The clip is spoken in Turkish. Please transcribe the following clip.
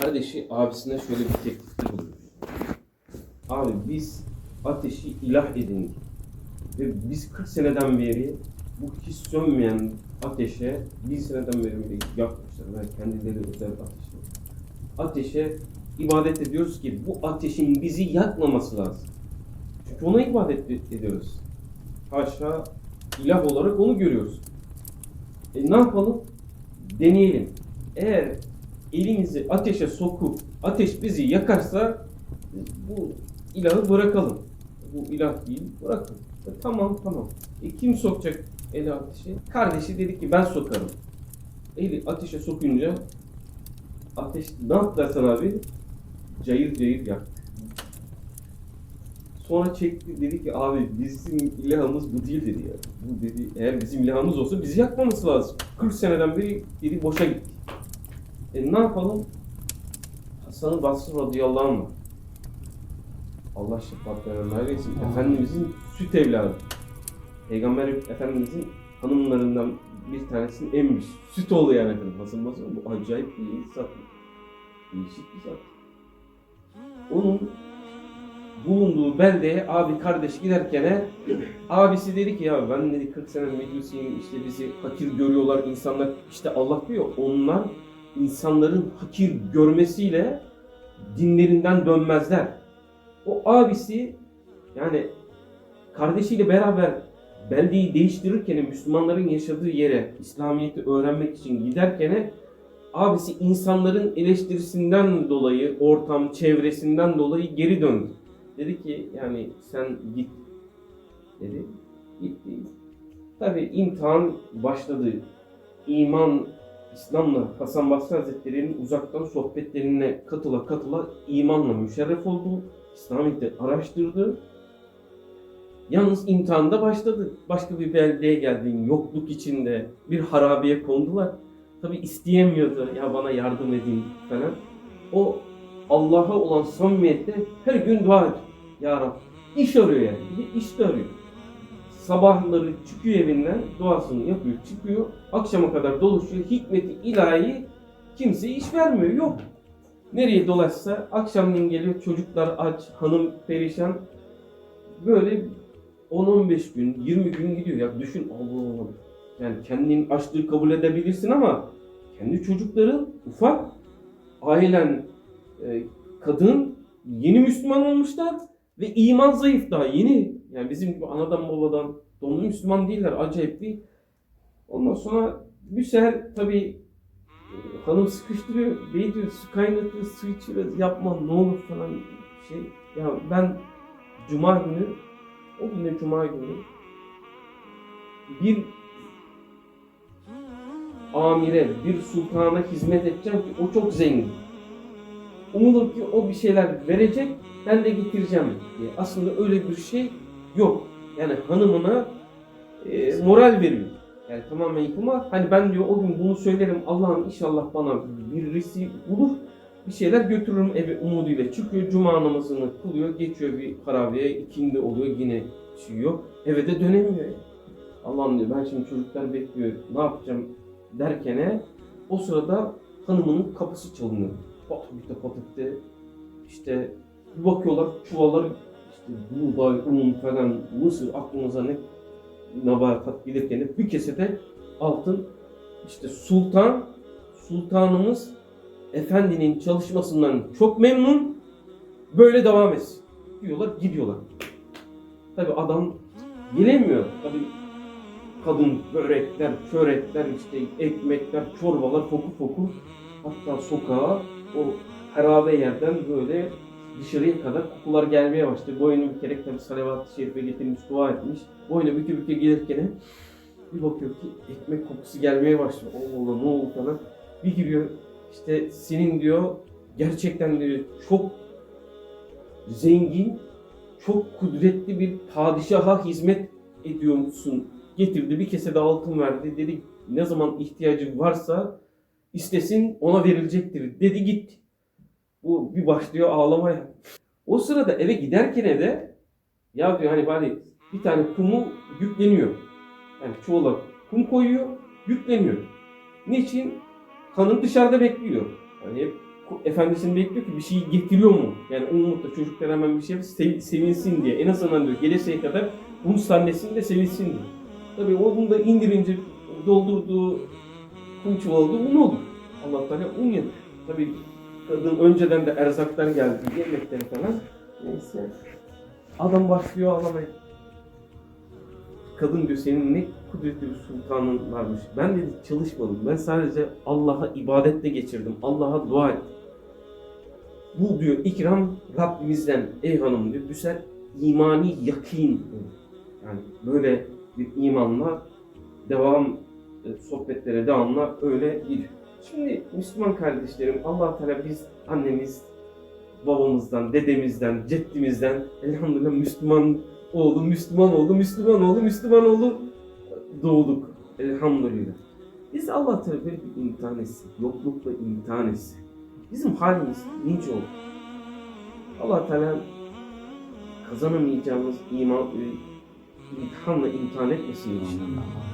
Kardeşi abisine şöyle bir teklifte bulunuyor. Abi biz ateşi ilah edindik. Ve biz 40 seneden beri bu hiç sönmeyen ateşe bir seneden beri bile yakmışlar. Yani kendileri özel ateşe. Ateşe ibadet ediyoruz ki bu ateşin bizi yakmaması lazım. Çünkü ona ibadet ediyoruz. Haşa ilah olarak onu görüyoruz. E ne yapalım? Deneyelim. Eğer elimizi ateşe sokup ateş bizi yakarsa bu ilahı bırakalım. Bu ilah değil, bırakın. E, tamam tamam. E, kim sokacak eli ateşe? Kardeşi dedi ki ben sokarım. Eli ateşe sokunca ateş ne yaptı Hasan abi? Cayır cayır yaktı. Sonra çekti dedi ki abi bizim ilahımız bu değil dedi ya. Bu dedi eğer bizim ilahımız olsa bizi yakmaması lazım. 40 seneden beri dedi boşa gitti. E ne yapalım? Hasan-ı Basri radıyallahu anh. Allah şefaatlerine nail etsin. Efendimizin süt evladı. Peygamber Efendimizin hanımlarından bir tanesinin emmiş. Süt oğlu yani efendim. Hasan Basri bu acayip bir zat. Değişik bir zat. Onun bulunduğu beldeye abi kardeş giderken abisi dedi ki ya ben dedi 40 sene meclisiyim işte bizi hakir görüyorlar insanlar işte Allah diyor onlar insanların hakir görmesiyle dinlerinden dönmezler. O abisi yani kardeşiyle beraber beldeyi değiştirirken Müslümanların yaşadığı yere İslamiyet'i öğrenmek için giderken abisi insanların eleştirisinden dolayı ortam çevresinden dolayı geri döndü. Dedi ki yani sen git dedi. Gitti. Tabi imtihan başladı. İman İslam'la Hasan Basri Hazretleri'nin uzaktan sohbetlerine katıla katıla imanla müşerref oldu. İslamiyet'i araştırdı. Yalnız imtihanda başladı. Başka bir beldeye geldiğin yokluk içinde bir harabeye kondular. Tabi isteyemiyordu ya bana yardım edin falan. O Allah'a olan samimiyette her gün dua ediyor. Ya Rab iş arıyor yani. Bir iş de arıyor. Sabahları çıkıyor evinden, duasını yapıyor, çıkıyor. Akşama kadar dolaşıyor. Hikmeti ilahi kimse iş vermiyor. Yok. Nereye dolaşsa akşamleyin geliyor çocuklar aç, hanım perişan. Böyle 10-15 gün, 20 gün gidiyor. Ya düşün Allah Allah. Yani kendin açlığı kabul edebilirsin ama kendi çocukların ufak, ailen, e, kadın yeni Müslüman olmuşlar ve iman zayıf daha yeni. Yani bizim gibi anadan babadan doğumlu Müslüman değiller. Acayip değil. Ondan sonra bir sefer tabii e, hanım sıkıştırıyor. Bey diyor su kaynatıyor, su içiyor. Yapma ne olur falan şey. Ya ben cuma günü o gün de cuma günü bir amire, bir sultana hizmet edeceğim ki o çok zengin. Umulur ki o bir şeyler verecek, ben de getireceğim diye. Aslında öyle bir şey yok. Yani hanımına e, moral veriyor. Yani tamamen yıkıma. Hani ben diyor o gün bunu söylerim Allah'ım inşallah bana bir risi bulur. Bir şeyler götürürüm eve umuduyla. Çıkıyor cuma namazını kılıyor. Geçiyor bir harabeye. ikindi oluyor yine şey yok. Eve de dönemiyor. Yani. Allah'ım diyor ben şimdi çocuklar bekliyor. Ne yapacağım derkene o sırada hanımının kapısı çalınıyor. Pataküte pataküte işte bir bakıyorlar çuvallar işte buğday, un falan, mısır aklınıza ne nabakat gelirken bir kesede altın işte sultan sultanımız efendinin çalışmasından çok memnun böyle devam etsin diyorlar gidiyorlar. Tabi adam gelemiyor. Tabi kadın börekler, çörekler, işte ekmekler, çorbalar fokur fokur hatta sokağa o harabe yerden böyle dışarıya kadar kokular gelmeye başladı. Boynu bükerek tabi salavat-ı şerife getirmiş, dua etmiş. Boynu büke büke gelirken bir bakıyor ki ekmek kokusu gelmeye başlıyor. Allah Allah ne oldu falan. Bir giriyor işte senin diyor gerçekten diyor çok zengin, çok kudretli bir padişaha hizmet ediyor musun? Getirdi bir kese de altın verdi. Dedi ne zaman ihtiyacı varsa istesin ona verilecektir. Dedi gitti. Bu bir başlıyor ağlamaya. O sırada eve giderken de ya diyor hani bari bir tane kumu yükleniyor. Yani çuvala kum koyuyor, yükleniyor. Niçin? Hanım dışarıda bekliyor. Hani hep efendisini bekliyor ki bir şey getiriyor mu? Yani o umutla çocuklar hemen bir şey sevinsin diye. En azından diyor geleceğe kadar bunun sahnesinde sevinsin diye. Tabii onu da indirince doldurduğu kum çuvalı da un olur. Allah Teala un yapıyor. Tabii kadın önceden de erzaklar geldi, yemekleri falan. Neyse. Adam başlıyor ağlamaya. Kadın diyor senin ne kudretli bir sultanın varmış. Ben dedi çalışmadım. Ben sadece Allah'a ibadetle geçirdim. Allah'a dua ettim. Bu diyor ikram Rabbimizden ey hanım diyor. Bu sen imani yakin. Yani böyle bir imanla devam sohbetlere devamla öyle gidiyor. Şimdi Müslüman kardeşlerim allah Teala biz annemiz, babamızdan, dedemizden, ceddimizden elhamdülillah Müslüman oldu, Müslüman oldu, Müslüman oldu, Müslüman oldu doğduk. Elhamdülillah. Biz Allah Teala bir imtihan etsin. Yoklukla imtihan etsin. Bizim halimiz nice olur. Allah Teala kazanamayacağımız iman, e, imtihanla imtihan etmesin inşallah.